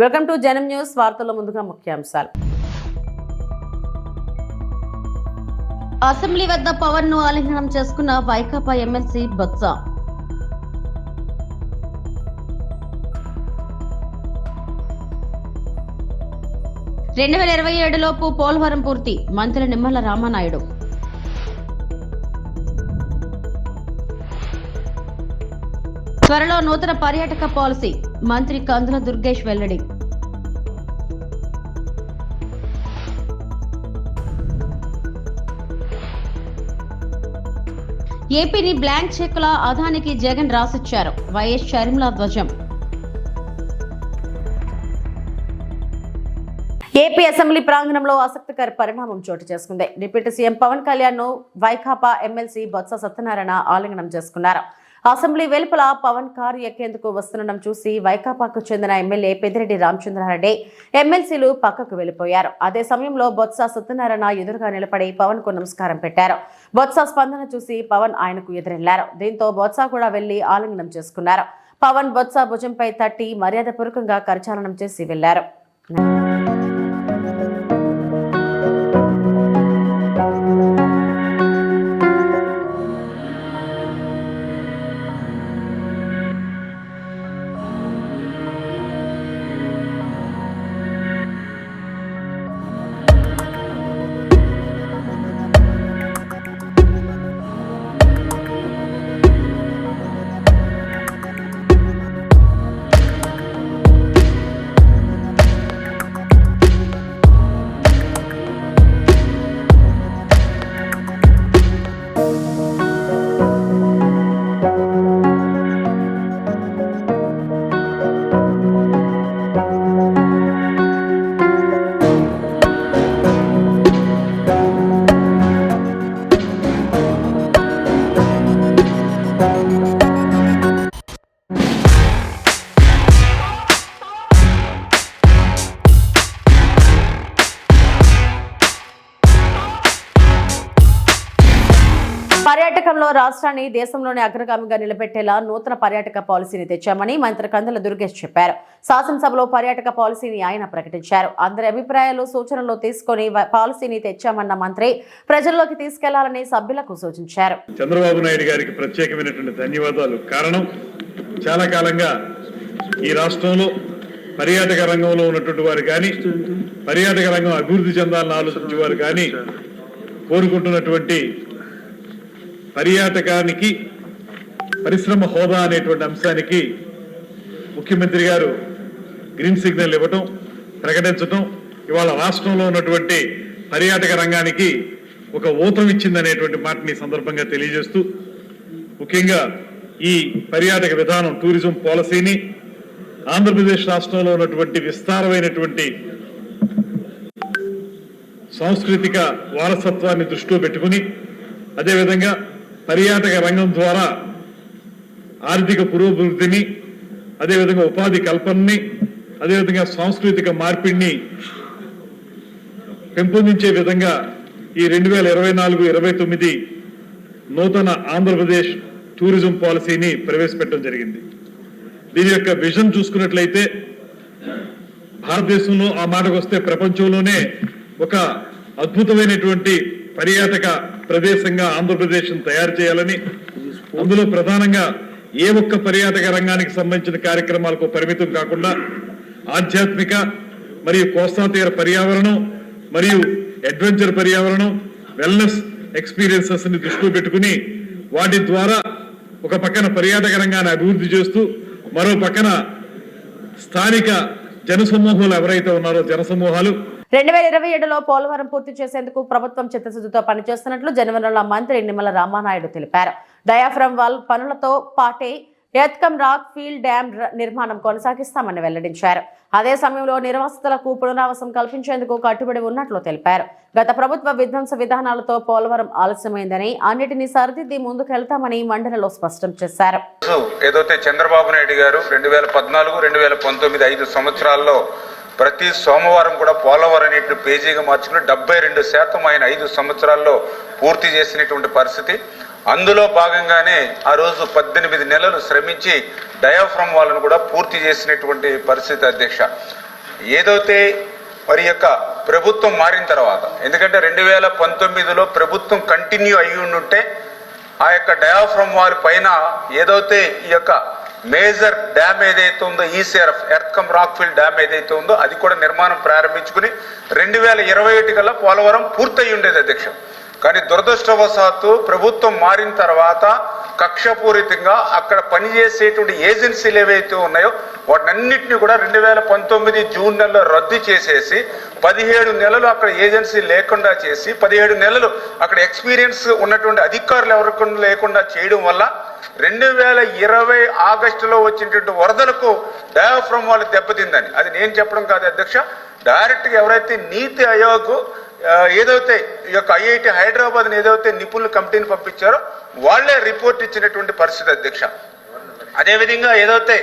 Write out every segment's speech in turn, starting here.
Welcome to జనం news వార్తల్లో ముందుగా ముఖ్యాంశాలు. అసెంబ్లీ వద్ద పవన్ను ఆలింగనం చేసుకున్న వైకాపా ఎమ్మెల్సీ బొత్స. రెండు వేల ఇరవై ఏడులోపు పోలవరం పూర్తి. మంత్రి నిమ్మల రామానాయుడు. త్వరలో నూతన పర్యాటక పాలసీ. మంత్రి కందుల దుర్గేష్ వెల్లడి. ఏపీని బ్లాంక్ చెక్కుల అదానికి జగన్ రాసిచ్చారు. వైఎస్ షర్మిల ధ్వజం. ఏపీ అసెంబ్లీ ప్రాంగణంలో ఆసక్తికర పరిణామం చోటు చేసుకుంది. డిప్యూటీ సీఎం పవన్ కళ్యాణ్ను వైకాపా ఎమ్మెల్సీ బొత్స సత్యనారాయణ ఆలింగనం చేసుకున్నారు. అసెంబ్లీ వెలుపల పవన్ కారు ఎక్కేందుకు వస్తుండడం చూసి వైకాపాకు చెందిన ఎమ్మెల్యే పెద్దిరెడ్డి రామచంద్రారెడ్డి ఎమ్మెల్సీలు పక్కకు వెళ్ళిపోయారు అదే సమయంలో బొత్స సత్యనారాయణ ఎదురుగా నిలబడి పవన్కు నమస్కారం పెట్టారు. బొత్స స్పందన చూసి పవన్ ఆయనకు ఎదురెళ్ళారు. దీంతో బొత్స కూడా వెళ్ళి ఆలింగనం చేసుకున్నారు. పవన్ బొత్స భుజంపై తట్టి మర్యాదపూర్వకంగా కరచాలనం చేసి వెళ్ళారు రాష్ట్రాన్ని దేశంలోనే అగ్రగామిగా నిలబెట్టేలా నూతన పర్యాటక పాలసీని తెచ్చామని మంత్రి కందుల దుర్గేష్ చెప్పారు. శాసనసభలో పర్యాటక పాలసీని ఆయన ప్రకటించారు. అందరి అభిప్రాయాలు సూచనలు తీసుకొని పాలసీని తెచ్చామన్న మంత్రి ప్రజల్లోకి తీసుకెళ్ళాలని సభ్యులకు సూచించారు. చంద్రబాబు నాయుడు గారికి ప్రత్యేకమైనటువంటి ధన్యవాదాలు. కారణం చాలా కాలంగా ఈ రాష్ట్రంలో పర్యాటక రంగంలో ఉన్నటువంటి వారు కానీ పర్యాటక రంగం అభివృద్ధి చెందాలని ఆలోచించే వారు కానీ కోరుకుంటున్నటువంటి పర్యాటకానికి పరిశ్రమ హోదా అనేటువంటి అంశానికి ముఖ్యమంత్రి గారు గ్రీన్ సిగ్నల్ ఇవ్వటం ప్రకటించటం ఇవాళ రాష్ట్రంలో ఉన్నటువంటి పర్యాటక రంగానికి ఒక ఊతం ఇచ్చిందనేటువంటి మాటని సందర్భంగా తెలియజేస్తూ ముఖ్యంగా ఈ పర్యాటక విధానం టూరిజం పాలసీని ఆంధ్రప్రదేశ్ రాష్ట్రంలో ఉన్నటువంటి విస్తారమైనటువంటి సాంస్కృతిక వారసత్వాన్ని దృష్టిలో పెట్టుకుని అదేవిధంగా పర్యాటక రంగం ద్వారా ఆర్థిక పురోభివృద్ధిని అదేవిధంగా ఉపాధి కల్పనని అదేవిధంగా సాంస్కృతిక మార్పిడిని పెంపొందించే విధంగా ఈ రెండు వేల ఇరవై నాలుగు ఇరవై తొమ్మిది నూతన ఆంధ్రప్రదేశ్ టూరిజం పాలసీని ప్రవేశపెట్టడం జరిగింది. దీని యొక్క విజన్ చూసుకున్నట్లయితే భారతదేశంలో ఆ మాటకు వస్తే ప్రపంచంలోనే ఒక అద్భుతమైనటువంటి పర్యాటక ప్రదేశంగా ఆంధ్రప్రదేశ్ తయారు చేయాలని అందులో ప్రధానంగా ఏ ఒక్క పర్యాటక రంగానికి సంబంధించిన కార్యక్రమాలకు పరిమితం కాకుండా ఆధ్యాత్మిక మరియు కోస్తా తీర పర్యావరణం మరియు అడ్వెంచర్ పర్యావరణం వెల్నెస్ ఎక్స్పీరియన్సెస్ని దృష్టిలో పెట్టుకుని వాటి ద్వారా ఒక పక్కన పర్యాటక రంగాన్ని అభివృద్ధి చేస్తూ మరో పక్కన స్థానిక జనసమూహాలు ఎవరైతే ఉన్నారో జనసమూహాలు రెండు వేల ఇరవై ఏడులో పోలవరం పూర్తి చేసేందుకు ప్రభుత్వం చిత్తశుద్ధితో పనిచేస్తున్నట్లు జనవరిలో మంత్రి నిమ్మల రామానాయుడు తెలిపారు. డయాఫ్రమ్ వాల్ పనులతో పాటే ఎత్కం రాక్ ఫీల్డ్ డ్యాం నిర్మాణం కొనసాగిస్తామని వెల్లడించారు. అదే సమయంలో నిర్వాసితులకు పునరావాసం కల్పించేందుకు కట్టుబడి ఉన్నట్లు తెలిపారు. గత ప్రభుత్వ విధ్వంస విధానాలతో పోలవరం ఆలస్యమైందని అన్నిటినీ సరిదిద్ది ముందుకెళ్తామని మండలిలో స్పష్టం చేశారు. ఏదైతే చంద్రబాబు నాయుడు గారు రెండు వేల పద్నాలుగు రెండు వేల పంతొమ్మిది ఐదు సంవత్సరాల్లో ప్రతి సోమవారం కూడా పోలవరం అనేటువంటి పేజీగా మార్చుకుని డెబ్బై రెండు శాతం ఆయన ఐదు సంవత్సరాల్లో పూర్తి చేసినటువంటి పరిస్థితి. అందులో భాగంగానే ఆ రోజు పద్దెనిమిది నెలలు శ్రమించి డయాఫ్రమ్ వాళ్ళను కూడా పూర్తి చేసినటువంటి పరిస్థితి అధ్యక్ష. ఏదైతే మరి యొక్క ప్రభుత్వం మారిన తర్వాత ఎందుకంటే రెండు వేల పంతొమ్మిదిలో ప్రభుత్వం కంటిన్యూ అయ్యి ఉండుంటే ఆ యొక్క డయాఫ్రమ్ వాళ్ళ పైన ఏదైతే ఈ యొక్క మేజర్ డ్యామ్ ఏదైతే ఉందో ఈసీఆర్ఎఫ్ ఎర్త్కమ్ రాక్ఫీల్డ్ డ్యామ్ ఏదైతే ఉందో అది కూడా నిర్మాణం ప్రారంభించుకుని రెండు వేల ఇరవై ఒకటి కల్లా పోలవరం పూర్తయి ఉండేది అధ్యక్ష. కానీ దురదృష్టవశాత్తు ప్రభుత్వం మారిన తర్వాత కక్షపూరితంగా అక్కడ పనిచేసేటువంటి ఏజెన్సీలు ఏవైతే ఉన్నాయో వాటన్నిటిని కూడా రెండు వేల పంతొమ్మిది జూన్ నెలలో రద్దు చేసేసి పదిహేడు నెలలు అక్కడ ఏజెన్సీ లేకుండా చేసి పదిహేడు నెలలు అక్కడ ఎక్స్పీరియన్స్ ఉన్నటువంటి అధికారులు ఎవరికి లేకుండా చేయడం వల్ల రెండు వేల ఇరవై ఆగస్టులో వచ్చినటువంటి వరదలకు డయాఫ్రమ్ వాళ్ళు దెబ్బతిందని. అది నేను చెప్పడం కాదు అధ్యక్ష. డైరెక్ట్గా ఎవరైతే నీతి ఆయోగ్ ఏదైతే ఈ యొక్క ఐఐటి హైదరాబాద్ ఏదైతే నిపుణుల కమిటీని పంపించారో వాళ్ళే రిపోర్ట్ ఇచ్చినటువంటి పరిస్థితి అధ్యక్ష. అదేవిధంగా ఏదైతే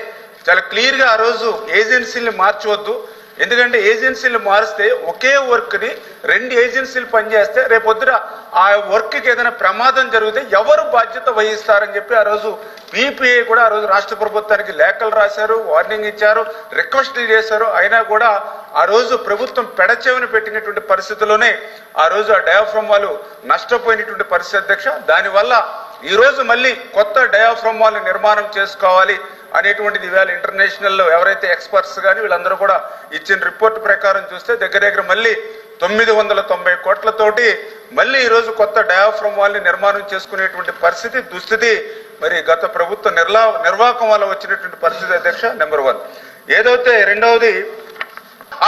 చాలా క్లియర్గా ఆ రోజు ఏజెన్సీని మార్చవద్దు ఎందుకంటే ఏజెన్సీలు మారిస్తే ఒకే వర్క్ని రెండు ఏజెన్సీలు పనిచేస్తే రేపొద్దున ఆ వర్క్కి ఏదైనా ప్రమాదం జరిగితే ఎవరు బాధ్యత వహిస్తారని చెప్పి ఆ రోజు పీపీఏ కూడా ఆ రోజు రాష్ట్ర ప్రభుత్వానికి లేఖలు రాశారు వార్నింగ్ ఇచ్చారు రిక్వెస్ట్ చేశారు. అయినా కూడా ఆ రోజు ప్రభుత్వం పెడచెవిని పెట్టినటువంటి పరిస్థితుల్లోనే ఆ రోజు ఆ డయాఫ్రమ్ వాళ్ళు నష్టపోయినటువంటి పరిస్థితి అధ్యక్ష. దానివల్ల ఈరోజు మళ్ళీ కొత్త డయాఫ్రమ్ వాళ్ళు నిర్మాణం చేసుకోవాలి అనేటువంటిది ఇవాళ ఇంటర్నేషనల్లో ఎవరైతే ఎక్స్పర్ట్స్ కానీ వీళ్ళందరూ కూడా ఇచ్చిన రిపోర్ట్ ప్రకారం చూస్తే దగ్గర దగ్గర మళ్ళీ తొమ్మిది వందల తొంభై కోట్లతోటి మళ్ళీ ఈరోజు కొత్త డయాఫ్రమ్ వాళ్ళని నిర్మాణం చేసుకునేటువంటి పరిస్థితి దుస్థితి మరి గత ప్రభుత్వ నిర్లా నిర్వాహకం వల్ల వచ్చినటువంటి పరిస్థితి అధ్యక్ష నెంబర్ వన్. ఏదైతే రెండవది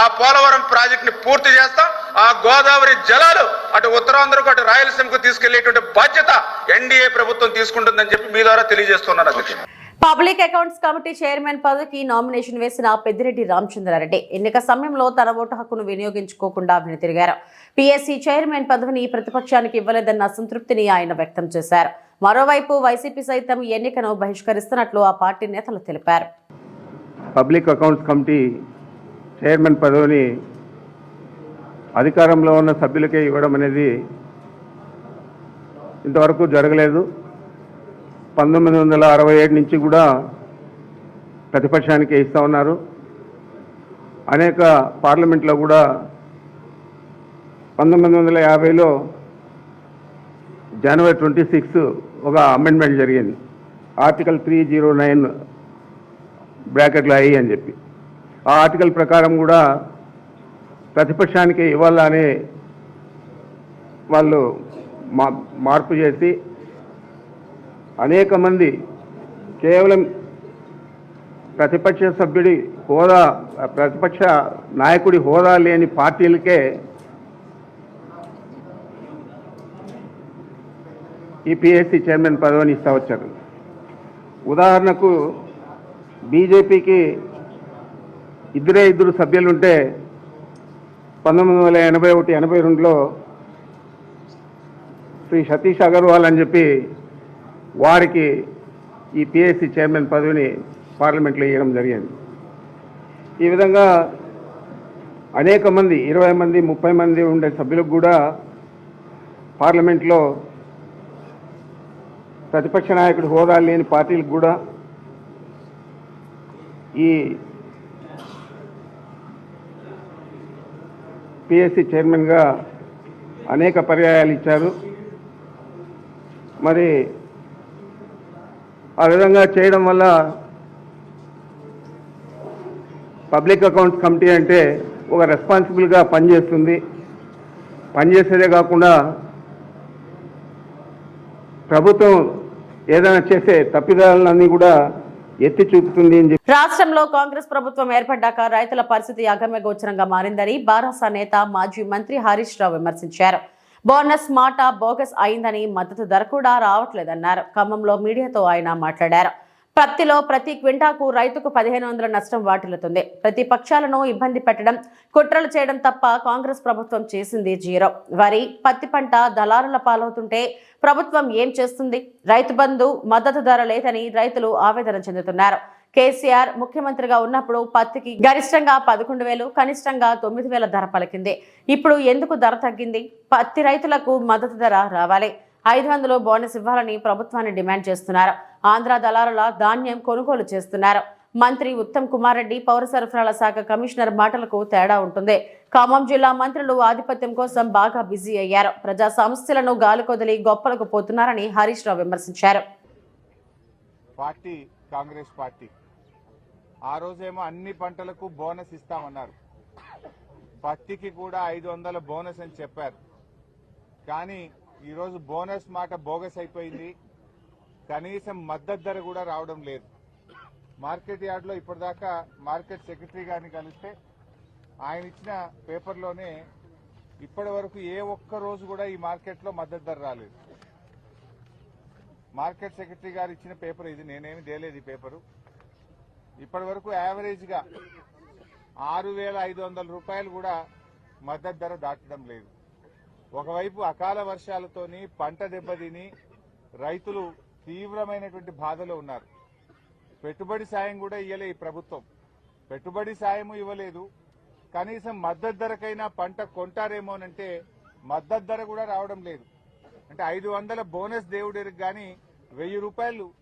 ఆ పోలవరం ప్రాజెక్ట్ని పూర్తి చేస్తాం. ఆ గోదావరి జలాలు అటు ఉత్తరాంధ్రకు అటు రాయలసీమకు తీసుకెళ్ళేటువంటి బాధ్యత ఎన్డీఏ ప్రభుత్వం తీసుకుంటుందని చెప్పి మీ ద్వారా తెలియజేస్తున్నాను అధ్యక్ష పబ్లిక్ అకౌంట్స్ కమిటీ చైర్మన్ పదవికి నామినేషన్ వేసిన పెద్దిరెడ్డి రామచంద్రారెడ్డి ఎన్నిక సమయంలో తన ఓటు హక్కును వినియోగించుకోకుండా వెనుతిరిగారు పీఎస్సీ చైర్మన్ పదవిని ప్రతిపక్షానికి ఇవ్వలేదన్న అసంతృప్తిని ఆయన వ్యక్తం చేశారు. మరోవైపు వైసీపీ సైతం ఈ ఎన్నికను బహిష్కరిస్తున్నట్లు ఆ పార్టీ నేతలు తెలిపారు. పబ్లిక్ అకౌంట్స్ కమిటీ చైర్మన్ పదవిని అధికారంలో ఉన్న సభ్యులకే ఇవ్వడం అనేది ఇంతవరకు జరగలేదు. పంతొమ్మిది వందల అరవై ఏడు నుంచి కూడా ప్రతిపక్షానికి ఇస్తూ ఉన్నారు. అనేక పార్లమెంట్లో కూడా పంతొమ్మిది వందల యాభైలో జనవరి ట్వంటీ సిక్స్ ఒక అమెండ్మెంట్ జరిగింది. ఆర్టికల్ త్రీ జీరో నైన్ బ్రాకెట్లో అయ్యి అని చెప్పి. ఆ ఆర్టికల్ ప్రకారం కూడా ప్రతిపక్షానికి ఇవ్వాలని వాళ్ళు మా మార్పు చేసి అనేక మంది కేవలం ప్రతిపక్ష సభ్యుడి హోదా ప్రతిపక్ష నాయకుడి హోదా లేని పార్టీలకే ఈ పిఎస్సి చైర్మన్ పదవిని ఇస్తా వచ్చారు. ఉదాహరణకు బీజేపీకి ఇద్దరే ఇద్దరు సభ్యులుంటే పంతొమ్మిది వందల ఎనభై ఒకటి ఎనభై రెండులో శ్రీ సతీష్ అగర్వాల్ అని చెప్పి వారికి ఈ పిఎస్సి చైర్మన్ పదవిని పార్లమెంట్లో ఇవ్వడం జరిగింది. ఈ విధంగా అనేక మంది ఇరవై మంది ముప్పై మంది ఉండే సభ్యులకు కూడా పార్లమెంట్లో ప్రతిపక్ష నాయకుడు హోదా లేని పార్టీలకు కూడా ఈ పిఎస్సి చైర్మన్గా అనేక పర్యాయాలు ఇచ్చారు. మరి ఆ విధంగా చేయడం వల్ల పబ్లిక్ అకౌంట్స్ కమిటీ అంటే ఒక రెస్పాన్సిబుల్గా పనిచేస్తుంది. పనిచేసేదే కాకుండా ప్రభుత్వం ఏదైనా చేసే తప్పిదాలన్నీ కూడా ఎత్తి చూపుతుంది అని చెప్పి రాష్ట్రంలో కాంగ్రెస్ ప్రభుత్వం ఏర్పడ్డాక రైతుల పరిస్థితి అగమ్య గోచరంగా మారిందని బారాసా నేత మాజీ మంత్రి హరీష్ రావు విమర్శించారు. బోనస్ మాట బోగస్ అయిందని మద్దతు ధర కూడా రావట్లేదన్నారు. ఖమ్మంలో మీడియాతో ఆయన మాట్లాడారు. పత్తిలో ప్రతి క్వింటాకు రైతుకు పదిహేను వందల నష్టం వాటిల్లుతుంది. ప్రతి పక్షాలను ఇబ్బంది పెట్టడం కుట్రలు చేయడం తప్ప కాంగ్రెస్ ప్రభుత్వం చేసింది జీరో. వరి పత్తి పంట దళారుల పాలవుతుంటే ప్రభుత్వం ఏం చేస్తుంది? రైతు బంధు మద్దతు ధర లేదని రైతులు ఆవేదన చెందుతున్నారు. కేసీఆర్ ముఖ్యమంత్రిగా ఉన్నప్పుడు పత్తికి గరిష్టంగా పదకొండు వేలు కనిష్టంగా తొమ్మిది వేల ధర పలికింది. ఇప్పుడు ఎందుకు ధర తగ్గింది? పత్తి రైతులకు మద్దతు ధర రావాలి. ఐదు వందలు బోనస్ ఇవ్వాలని ప్రభుత్వాన్ని డిమాండ్ చేస్తున్నారు. ఆంధ్ర దళారుల ధాన్యం కొనుగోలు చేస్తున్నారు. మంత్రి ఉత్తమ్ కుమార్ రెడ్డి పౌర సరఫరాల శాఖ కమిషనర్ మాటలకు తేడా ఉంటుంది. ఖమ్మం జిల్లా మంత్రులు ఆధిపత్యం కోసం బాగా బిజీ అయ్యారు. ప్రజా సమస్యలను గాలికొదిలి గొప్పలకు పోతున్నారని హరీష్ రావు విమర్శించారు. Party Congress party. ఆ రోజేమో అన్ని పంటలకు బోనస్ ఇస్తామన్నారు. పత్తికి కూడా ఐదు వందల బోనస్ అని చెప్పారు. కానీ ఈరోజు బోనస్ మాట బోగస్ అయిపోయింది. కనీసం మద్దతు ధర కూడా రావడం లేదు. మార్కెట్ యార్డ్లో ఇప్పటిదాకా మార్కెట్ సెక్రటరీ గారిని కలిస్తే ఆయన ఇచ్చిన పేపర్లోనే ఇప్పటి వరకు ఏ ఒక్క రోజు కూడా ఈ మార్కెట్లో మద్దతు ధర రాలేదు. మార్కెట్ సెక్రటరీ గారు ఇచ్చిన పేపర్ ఇది నేనేమి తేలేదు ఈ పేపరు. ఇప్పటి వరకు యావరేజ్గా ఆరు వేల ఐదు వందల రూపాయలు కూడా మద్దతు ధర దాటడం లేదు. ఒకవైపు అకాల వర్షాలతోని పంట దెబ్బతిని రైతులు తీవ్రమైనటువంటి బాధలో ఉన్నారు. పెట్టుబడి సాయం కూడా ఇవ్వలే ఈ ప్రభుత్వం. పెట్టుబడి సాయం ఇవ్వలేదు. కనీసం మద్దతు ధరకైనా పంట కొంటారేమోనంటే మద్దతు ధర కూడా రావడం లేదు. అంటే ఐదు వందల బోనస్ దేవుడికి గాని వెయ్యి రూపాయలు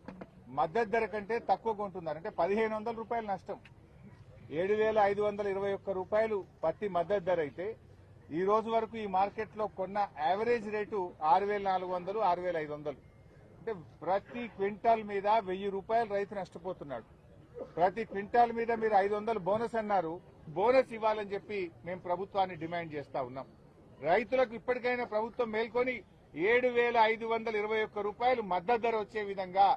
మద్దతు ధర కంటే తక్కువ కొంటున్నారు. అంటే పదిహేను వందల రూపాయలు నష్టం. ఏడు వేల ఐదు వందల ఇరవై ఒక్క రూపాయలు పత్తి మద్దతు ధర అయితే ఈ రోజు వరకు ఈ మార్కెట్లో కొన్న యావరేజ్ రేటు ఆరు వేల నాలుగు వందలు ఆరు వేల ఐదు వందలు. అంటే ప్రతి క్వింటాల్ మీద వెయ్యి రూపాయలు రైతు నష్టపోతున్నాడు. ప్రతి క్వింటాల్ మీద మీరు ఐదు వందలు బోనస్ అన్నారు. బోనస్ ఇవ్వాలని చెప్పి మేము ప్రభుత్వాన్ని డిమాండ్ చేస్తా ఉన్నాం. రైతులకు ఇప్పటికైనా ప్రభుత్వం మేల్కొని ఏడు వేల ఐదు వందల ఇరవై ఒక్క రూపాయలు మద్దతు ధర వచ్చే విధంగా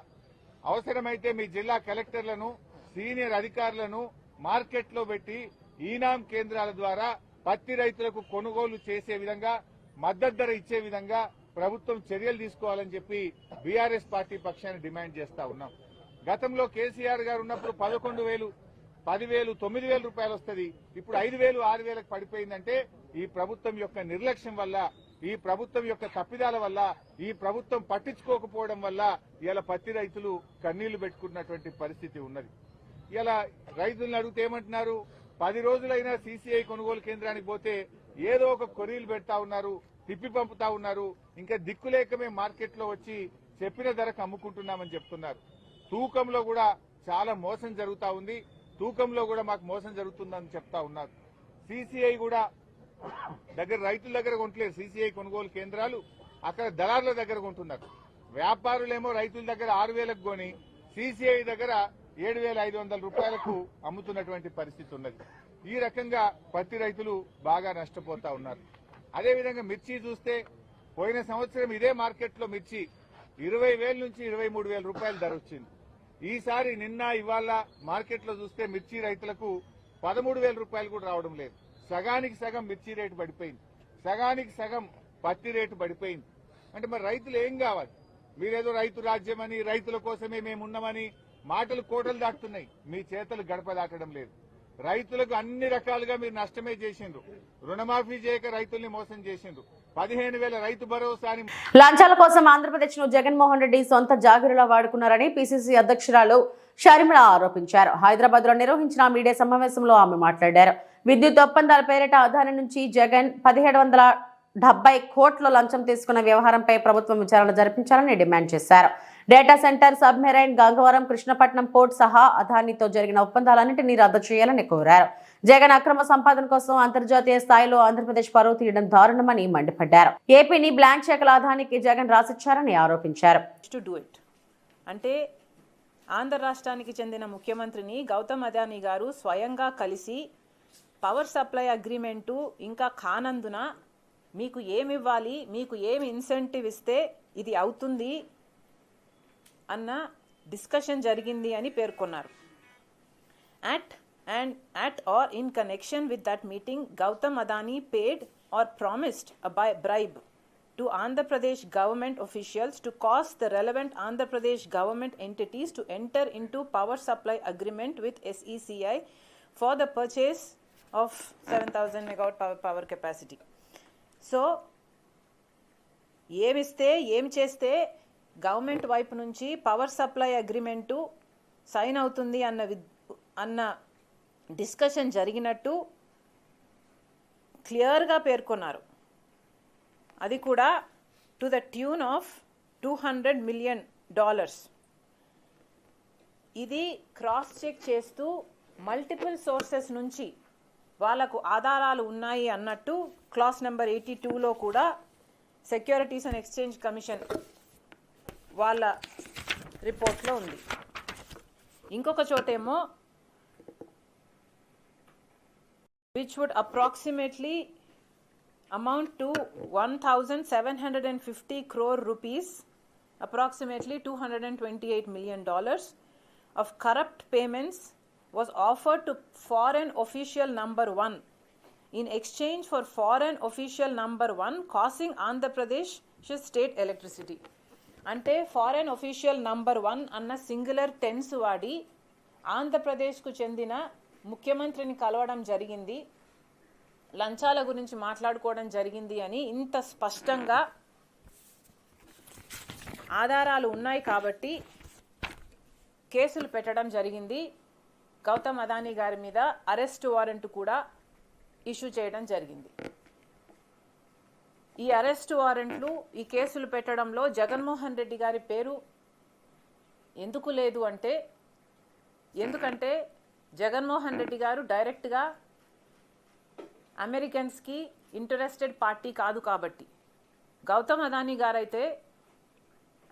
అవసరమైతే మీ జిల్లా కలెక్టర్లను సీనియర్ అధికారులను మార్కెట్లో పెట్టి ఈనాం కేంద్రాల ద్వారా పత్తి రైతులకు కొనుగోలు చేసే విధంగా మద్దతు ధర ఇచ్చే విధంగా ప్రభుత్వం చర్యలు తీసుకోవాలని చెప్పి బీఆర్ఎస్ పార్టీ పక్షాన్ని డిమాండ్ చేస్తా ఉన్నాం. గతంలో కేసీఆర్ గారు ఉన్నప్పుడు పదకొండు వేలు పదివేలు తొమ్మిది వేల రూపాయలు వస్తుంది. ఇప్పుడు ఐదు వేలు ఆరు వేలకు పడిపోయిందంటే ఈ ప్రభుత్వం యొక్క నిర్లక్ష్యం వల్ల ఈ ప్రభుత్వం యొక్క తప్పిదాల వల్ల ఈ ప్రభుత్వం పట్టించుకోకపోవడం వల్ల ఇలా పత్తి రైతులు కన్నీళ్ళు పెట్టుకున్నటువంటి పరిస్థితి ఉన్నది. ఇలా రైతులను అడిగితే ఏమంటున్నారు? పది రోజులైనా సీసీఐ కొనుగోలు కేంద్రానికి పోతే ఏదో ఒక కొరీలు పెడతా ఉన్నారు. తిప్పి పంపుతా ఉన్నారు. ఇంకా దిక్కులేక మేము మార్కెట్లో వచ్చి చెప్పిన ధరకు అమ్ముకుంటున్నామని చెప్తున్నారు. తూకంలో కూడా చాలా మోసం జరుగుతా ఉంది. తూకంలో కూడా మాకు మోసం జరుగుతుందని చెప్తా ఉన్నారు. సీసీఐ కూడా దగ్గర రైతుల దగ్గర కొంటలేరు సీసీఐ కొనుగోలు కేంద్రాలు అక్కడ దళారుల దగ్గర కొంటున్నారు. వ్యాపారులేమో రైతుల దగ్గర ఆరు వేలకు కొని సీసీఐ దగ్గర ఏడు వేల ఐదు వందల రూపాయలకు అమ్ముతున్నటువంటి పరిస్థితి ఉన్నది. ఈ రకంగా పత్తి రైతులు బాగా నష్టపోతా ఉన్నారు. అదేవిధంగా మిర్చి చూస్తే పోయిన సంవత్సరం ఇదే మార్కెట్లో మిర్చి ఇరవై వేల నుంచి ఇరవై మూడు వేల రూపాయల ధర వచ్చింది. ఈసారి నిన్న ఇవాళ మార్కెట్లో చూస్తే మిర్చి రైతులకు పదమూడు వేల రూపాయలు కూడా రావడం లేదు. సగానికి సగం మిర్చి రేటు పడిపోయింది. సగానికి సగం పత్తి రేటు పడిపోయింది. అంటే మరి రైతులు ఏం కావాలి? మీరేదో రైతు రాజ్యమని రైతుల కోసమే మేము ఉన్నామని మాటలు కోటలు దాటుతున్నాయి. మీ చేతలు గడప దాటడం లేదు. రైతులకు అన్ని రకాలుగా మీరు నష్టమే చేసిండ్రు. రుణమాఫీ చేయక రైతుల్ని మోసం చేసిండ్రు. పదిహేను వేల రైతు భరోసాని లంచాల కోసం ఆంధ్రప్రదేశ్ను జగన్మోహన్ రెడ్డి సొంత జాగిరిలా వాడుకున్నారని పిసిసి అధ్యక్షురాలు షర్మిళ ఆరోపించారు. హైదరాబాద్లో నిర్వహించిన మీడియా సమావేశంలో ఆమె మాట్లాడారు. విద్యుత్ ఒప్పందాల పేరిట ఆధారం నుంచి జగన్ పదిహేడు వందల డెబ్బై కోట్ల లంచం తీసుకున్న వ్యవహారంపై ప్రభుత్వం విచారణ జరిపించాలని డిమాండ్ చేశారు. Data centre submarine Gangavaram Krishnapatnam port సహా అదానితో జరిగిన ఒప్పందాలన్నింటినీ రద్దు చేయాలని కోరారు. జగన్ అక్రమ సంపాదన కోసం అంతర్జాతీయ స్థాయిలో ఆంధ్రప్రదేశ్ పరువు తీయడం దారుణమని మండిపడ్డారు. ఏపీని బ్లాంక్ చెక్ల అదానికి జగన్ రాసిచ్చారని ఆరోపించారు. టు ఇట్ అంటే ఆంధ్ర రాష్ట్రానికి చెందిన ముఖ్యమంత్రిని గౌతమ్ అదానీ గారు స్వయంగా కలిసి పవర్ సప్లై అగ్రిమెంటు ఇంకా కానందున మీకు ఏమి ఇవ్వాలి మీకు ఏమి ఇన్సెంటివ్ ఇస్తే ఇది అవుతుంది అన్న డిస్కషన్ జరిగింది అని పేర్కొన్నారు. At and at or in connection with that meeting Gautam Adani paid or promised by bribe to Andhra Pradesh government officials to cause the relevant Andhra Pradesh government entities to enter in to power supply agreement with SECI for the purchase of seven thousand మెగావట్ power power capacity so ఏమిస్తే ఏమి చేస్తే government వైపు నుంచి power supply agreement sign అవుతుంది అన్న వి అన్న discussion జరిగినట్టు క్లియర్గా పేర్కొన్నారు. అది కూడా to the tune of two hundred million dollars ఇది క్రాస్ చెక్ చేస్తూ మల్టిపుల్ సోర్సెస్ నుంచి వాళ్ళకు ఆధారాలు ఉన్నాయి అన్నట్టు క్లాస్ నెంబర్ ఎయిటీ టూలో కూడా సెక్యూరిటీస్ అండ్ ఎక్స్చేంజ్ కమిషన్ వాళ్ళ రిపోర్ట్లో ఉంది ఇంకొక చోటేమో which would approximately amount to 1750 crore rupees approximately 228 million dollars of corrupt payments was offered to foreign official number 1 in exchange for foreign official number 1 causing andhra pradesh state electricity అంటే foreign official number one అన్న singular tense వాడి ఆంధ్రప్రదేశ్కు చెందిన ముఖ్యమంత్రిని కలవడం జరిగింది. లంచాల గురించి మాట్లాడుకోవడం జరిగింది అని ఇంత స్పష్టంగా ఆధారాలు ఉన్నాయి కాబట్టి కేసులు పెట్టడం జరిగింది. గౌతమ్ అదానీ గారి మీద అరెస్ట్ వారెంట్ కూడా ఇష్యూ చేయడం జరిగింది. ఈ అరెస్ట్ వారెంట్లు ఈ కేసులు పెట్టడంలో జగన్మోహన్ రెడ్డి గారి పేరు ఎందుకు లేదు అంటే ఎందుకంటే జగన్మోహన్ రెడ్డి గారు డైరెక్ట్గా అమెరికన్స్కి ఇంటరెస్టెడ్ పార్టీ కాదు కాబట్టి. గౌతమ్ అదానీ గారైతే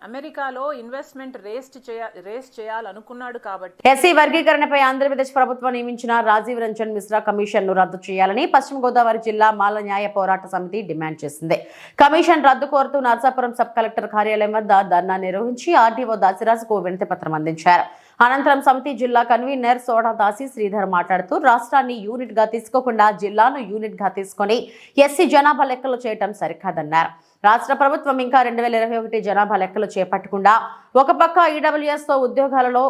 అమెరికాలో ఇన్వెస్ట్మెంట్ రేస్ట్ చేయ రేస్ చేయాలనుకున్నాడు కాబట్టి ఎస్సీ వర్గీకరణపై ఆంధ్రప్రదేశ్ ప్రభుత్వం నియమించిన రాజీవ్ రంజన్ మిశ్రా కమిషన్ను రద్దు చేయాలని పశ్చిమ గోదావరి జిల్లా మాల న్యాయ పోరాట సమితి డిమాండ్ చేసింది. కమిషన్ రద్దు కోరుతూ నర్సాపురం సబ్ కలెక్టర్ కార్యాలయం వద్ద ధర్నా నిర్వహించి ఆర్డీఓ దాసిరాజుకు వినతి పత్రం అందించారు. అనంతరం సమితి జిల్లా కన్వీనర్ సోడా దాసి శ్రీధర్ మాట్లాడుతూ రాష్ట్రాన్ని యూనిట్గా తీసుకోకుండా జిల్లాను యూనిట్గా తీసుకొని ఎస్సీ జనాభా లెక్కలు చేయటం సరికాదన్నారు. రాష్ట్ర ప్రభుత్వం ఇంకా రెండు వేల ఇరవై ఒకటి జనాభా లెక్కలు చేపట్టకుండా ఒక పక్క ఈడబ్ల్యూఎస్తో ఉద్యోగాలలో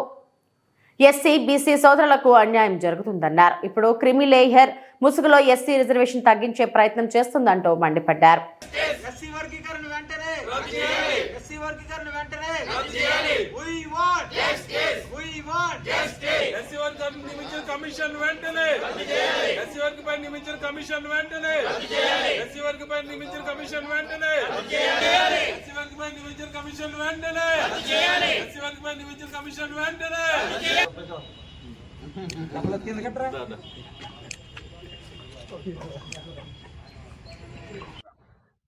ఎస్సీ బీసీ సోదరులకు అన్యాయం జరుగుతుందన్నారు. ఇప్పుడు క్రిమి లేయర్ ముసుగులో ఎస్సీ రిజర్వేషన్ తగ్గించే ప్రయత్నం చేస్తుందంటూ మండిపడ్డారు. కమిషన్ వెంటనే. ఎస్సీ పై నియమించిన కమిషన్ వెంటనే. ఎస్సీ పై నియమించిన కమిషన్ వెంటనే. ఎస్సీ పై నియమించిన కమిషన్ వెంటనే. ఎస్సీ వర్గ పై నియమించిన కమిషన్ వెంటనే.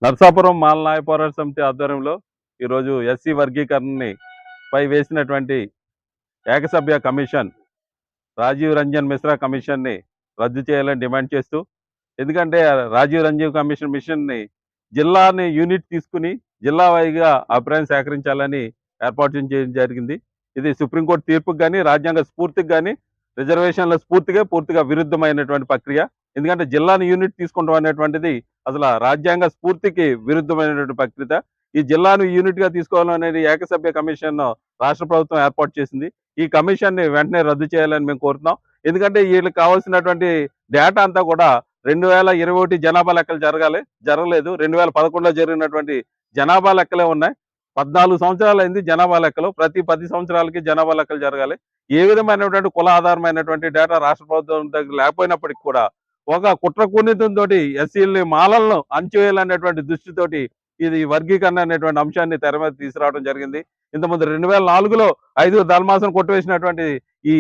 నర్సాపురం మాల న్యాయ పోరాట సమితి ఆధ్వర్యంలో ఈరోజు ఎస్సీ వర్గీకరణని పై వేసినటువంటి ఏకసభ్య కమిషన్ రాజీవ్ రంజన్ మిశ్రా కమిషన్ని రద్దు చేయాలని డిమాండ్ చేస్తూ ఎందుకంటే రాజీవ్ రంజన్ కమిషన్ మిషన్ని జిల్లాని యూనిట్ తీసుకుని జిల్లా వైగా అభిప్రాయం సేకరించాలని ఏర్పాటు చేయడం జరిగింది. ఇది సుప్రీంకోర్టు తీర్పుకి కానీ రాజ్యాంగ స్ఫూర్తికి కానీ రిజర్వేషన్ల స్ఫూర్తిగా పూర్తిగా విరుద్ధమైనటువంటి ప్రక్రియ. ఎందుకంటే జిల్లాని యూనిట్ తీసుకుంటాం అనేటువంటిది అసలు రాజ్యాంగ స్ఫూర్తికి విరుద్ధమైనటువంటి ప్రక్రియ. ఈ జిల్లాను యూనిట్గా తీసుకోవాలనేది ఏకసభ్య కమిషన్ రాష్ట్ర ప్రభుత్వం ఏర్పాటు చేసింది. ఈ కమిషన్ని వెంటనే రద్దు చేయాలని మేము కోరుతున్నాం. ఎందుకంటే వీళ్ళకి కావాల్సినటువంటి డేటా అంతా కూడా రెండు వేల ఇరవై ఒకటి జనాభా లెక్కలు జరగాలి జరగలేదు. రెండు వేల పదకొండులో జరిగినటువంటి జనాభా లెక్కలే ఉన్నాయి. పద్నాలుగు సంవత్సరాలు అయింది జనాభా లెక్కలు. ప్రతి పది సంవత్సరాలకి జనాభా లెక్కలు జరగాలి. ఏ విధమైనటువంటి కుల ఆధారమైనటువంటి డేటా రాష్ట్ర ప్రభుత్వం దగ్గర లేకపోయినప్పటికీ కూడా ఒక కుట్ర కూనితంతో ఎస్సీలని మాలలను అంచివేయాలనేటువంటి దృష్టితోటి ఇది వర్గీకరణ అనేటువంటి అంశాన్ని తెర మీద తీసుకురావడం జరిగింది. ఇంతకుముందు రెండు వేల నాలుగులో ఐదు ధర్మాసనం కొట్టివేసినటువంటి ఈ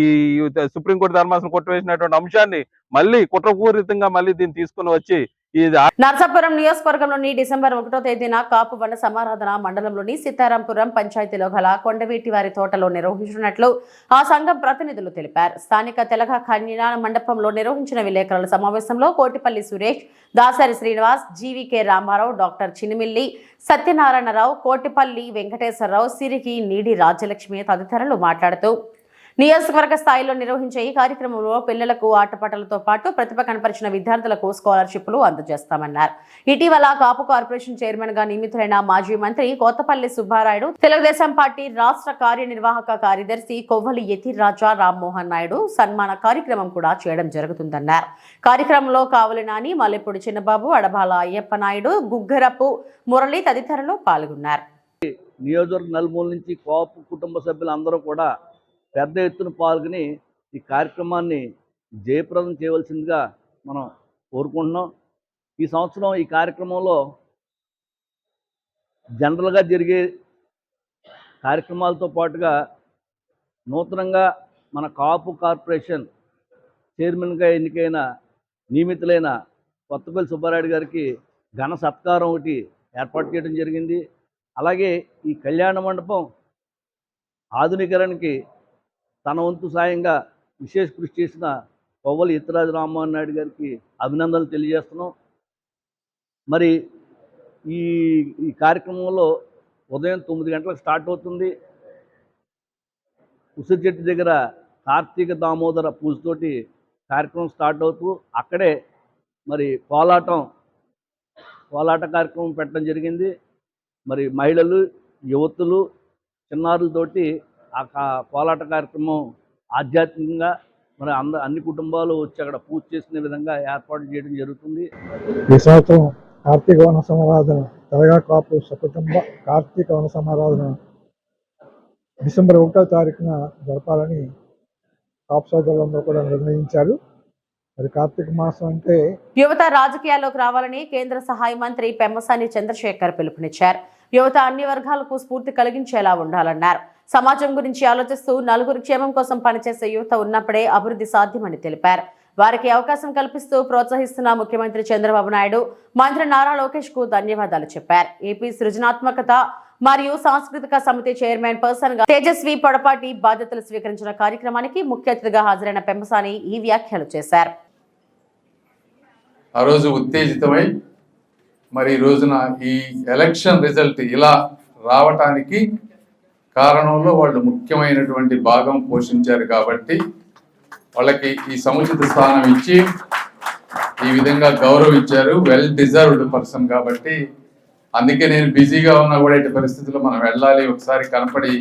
సుప్రీంకోర్టు ధర్మాసనం కొట్టివేసినటువంటి అంశాన్ని మళ్ళీ కుట్రపూరితంగా మళ్ళీ దీన్ని తీసుకుని వచ్చి నర్సాపురం నియోజకవర్గంలోని డిసెంబర్ ఒకటో తేదీన కాపు వన సమారాధన మండలంలోని సీతారాంపురం పంచాయతీలో గల కొండవీటి వారి తోటలో నిర్వహించినట్లు ఆ సంఘం ప్రతినిధులు తెలిపారు. స్థానిక తెలగ కన్యాణ మండపంలో నిర్వహించిన విలేకరుల సమావేశంలో కోటిపల్లి సురేష్ దాసరి శ్రీనివాస్ జీవీకే రామారావు డాక్టర్ చినిమిల్లి సత్యనారాయణరావు కోటిపల్లి వెంకటేశ్వరరావు సిరికి నీడి రాజ్యలక్ష్మి తదితరులు మాట్లాడుతూ నియోజకవర్గ స్థాయిలో నిర్వహించే ఈ కార్యక్రమంలో పిల్లలకు ఆటపాటలతో పాటు ప్రతిభ కనపరిచిన విద్యార్థులకు స్కాలర్షిప్లు అందజేస్తామన్నారు. ఇటీవల కాపు కార్పొరేషన్ చైర్మన్గా నియమితులైన మాజీ మంత్రి కోతపల్లి సుబ్బారాయుడు తెలుగుదేశం పార్టీ రాష్ట్ర కార్యనిర్వాహక కార్యదర్శి కొవ్వలి యతిరాజా రామ్మోహన్ నాయుడు సన్మాన కార్యక్రమం కూడా చేయడం జరుగుతుందన్నారు. కార్యక్రమంలో కావలి నాని మల్లెపూడి చిన్నబాబు అడబాల అయ్యప్ప నాయుడు గుగ్గరపు మురళి తదితరులు పాల్గొన్నారు. నియోజకవర్గ నలుమూల నుంచి కోపు కుటుంబ సభ్యులందరూ కూడా పెద్ద ఎత్తున పాల్గొని ఈ కార్యక్రమాన్ని జయప్రదం చేయవలసిందిగా మనం కోరుకుంటున్నాం. ఈ సంవత్సరం ఈ కార్యక్రమంలో జనరల్గా జరిగే కార్యక్రమాలతో పాటుగా నూతనంగా మన కాపు కార్పొరేషన్ చైర్మన్గా ఎన్నికైన నియమితులైన కొత్తపల్లి సుబ్బారాయుడు గారికి ఘన సత్కారం ఒకటి ఏర్పాటు చేయడం జరిగింది. అలాగే ఈ కళ్యాణ మండపం ఆధునీకరణకి తన వంతు సాయంగా విశేష కృషి చేసిన కొవ్వలి ఇతరాజు రామ్మోహన్ నాయుడు గారికి అభినందనలు తెలియజేస్తున్నాం. మరి ఈ ఈ కార్యక్రమంలో ఉదయం తొమ్మిది గంటలకు స్టార్ట్ అవుతుంది. ఉసిరి చెట్టు దగ్గర కార్తీక దామోదర పూజతోటి కార్యక్రమం స్టార్ట్ అవుతూ అక్కడే మరి కోలాటం కోలాట కార్యక్రమం పెట్టడం జరిగింది. మరి మహిళలు యువతులు చిన్నారులతోటి ఆ కా- కోలాట కార్యక్రమం ఆధ్యాత్మికంగా మరి అంద అన్ని కుటుంబాలు వచ్చి అక్కడ పూజ చేసుకునే విధంగా ఏర్పాటు చేయడం జరుగుతుంది. ఈ సంవత్సరం కార్తీక వన సమారాధన తెలంగాణ కాపు సకుటుంబ కార్తీక వన సమారాధన డిసెంబర్ ఒకటో తారీఖున జరపాలని కాపు సోదరులందరూ కూడా నిర్ణయించారు. మరి కార్తీక మాసం అంటే యువత రాజకీయాల్లోకి రావాలని కేంద్ర సహాయ మంత్రి పెమ్మసాని చంద్రశేఖర్ పిలుపునిచ్చారు. యువత అన్ని వర్గాలకు స్ఫూర్తి కలిగించేలా ఉండాలన్నారు. సమాజం గురించి ఆలోచిస్తూ నలుగురు క్షేమం కోసం పనిచేసే యువత ఉన్నప్పుడే అభివృద్ధి సాధ్యమని తెలిపారు. వారికి అవకాశం కల్పిస్తూ ప్రోత్సహిస్తున్న ముఖ్యమంత్రి చంద్రబాబు నాయుడు మంత్రి నారా లోకేష్కు ధన్యవాదాలు చెప్పారు. ఏపీ సృజనాత్మకత మరియు సాంస్కృతిక సమితి చైర్మన్ పర్సన్గా తేజస్వి పొడపాటి బాధ్యతలు స్వీకరించిన కార్యక్రమానికి ముఖ్య అతిథిగా హాజరైన పెంపసాని ఈ వ్యాఖ్యలు చేశారు. ఆ రోజు ఉత్తేజితమై మరి ఈ రోజున ఈ ఎలక్షన్ రిజల్ట్ ఇలా రావటానికి కారణంలో వాళ్ళు ముఖ్యమైనటువంటి భాగం పోషించారు కాబట్టి వాళ్ళకి ఈ సముచిత స్థానం ఇచ్చి ఈ విధంగా గౌరవించారు. వెల్ డిజర్వ్డ్ పర్సన్ కాబట్టి అందుకే నేను బిజీగా ఉన్నా కూడా ఇటు పరిస్థితుల్లో మనం వెళ్ళాలి ఒకసారి కనపడి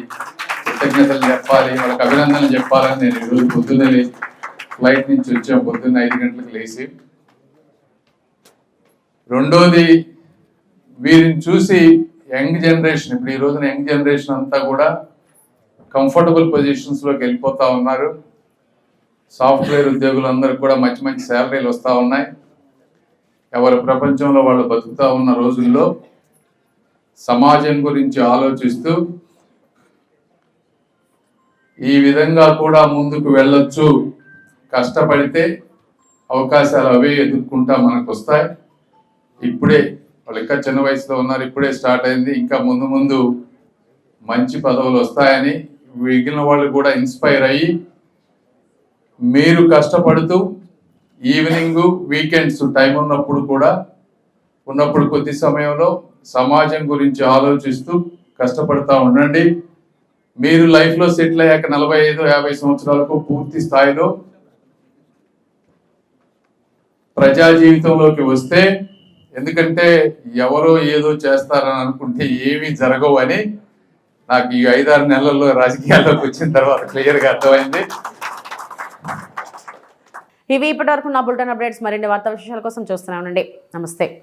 కృతజ్ఞతలు చెప్పాలి వాళ్ళకి అభినందనలు చెప్పాలని నేను ఈరోజు పొద్దున్నే ఫ్లైట్ నుంచి వచ్చాం పొద్దున్న ఐదు గంటలకు లేచి. రెండోది వీరిని చూసి యంగ్ జనరేషన్ ఇప్పుడు ఈ రోజున యంగ్ జనరేషన్ అంతా కూడా కంఫర్టబుల్ పొజిషన్స్లోకి వెళ్ళిపోతూ ఉన్నారు. సాఫ్ట్వేర్ ఉద్యోగులందరికీ కూడా మంచి మంచి శాలరీలు వస్తూ ఉన్నాయి. ఎవరి ప్రపంచంలో వాళ్ళు బతుకుతూ ఉన్న రోజుల్లో సమాజం గురించి ఆలోచిస్తూ ఈ విధంగా కూడా ముందుకు వెళ్ళొచ్చు. కష్టపడితే అవకాశాలు అవే ఎదుర్కొంటా మనకు వస్తాయి ఇప్పుడే వాళ్ళు ఇంకా చిన్న వయసులో ఉన్నారు ఇప్పుడే స్టార్ట్ అయింది. ఇంకా ముందు ముందు మంచి పదవులు వస్తాయని మిగిలిన వాళ్ళు కూడా ఇన్స్పైర్ అయ్యి మీరు కష్టపడుతూ ఈవినింగ్ వీకెండ్స్ టైం ఉన్నప్పుడు కూడా ఉన్నప్పుడు కొద్ది సమయంలో సమాజం గురించి ఆలోచిస్తూ కష్టపడతా ఉండండి. మీరు లైఫ్లో సెటిల్ అయ్యాక నలభై ఐదు యాభై సంవత్సరాలకు పూర్తి స్థాయిలో ప్రజా జీవితంలోకి వస్తే ఎందుకంటే ఎవరో ఏదో చేస్తారని అనుకుంటే ఏమీ జరగవు అని నాకు ఈ ఐదారు నెలల్లో రాజకీయాల్లోకి వచ్చిన తర్వాత క్లియర్గా అర్థమైంది. ఇవి ఇప్పటివరకు నా బులెటిన్ అప్డేట్స్. మరిన్ని వార్తా విశేషాల కోసం చూస్తూనే ఉండండి. నమస్తే.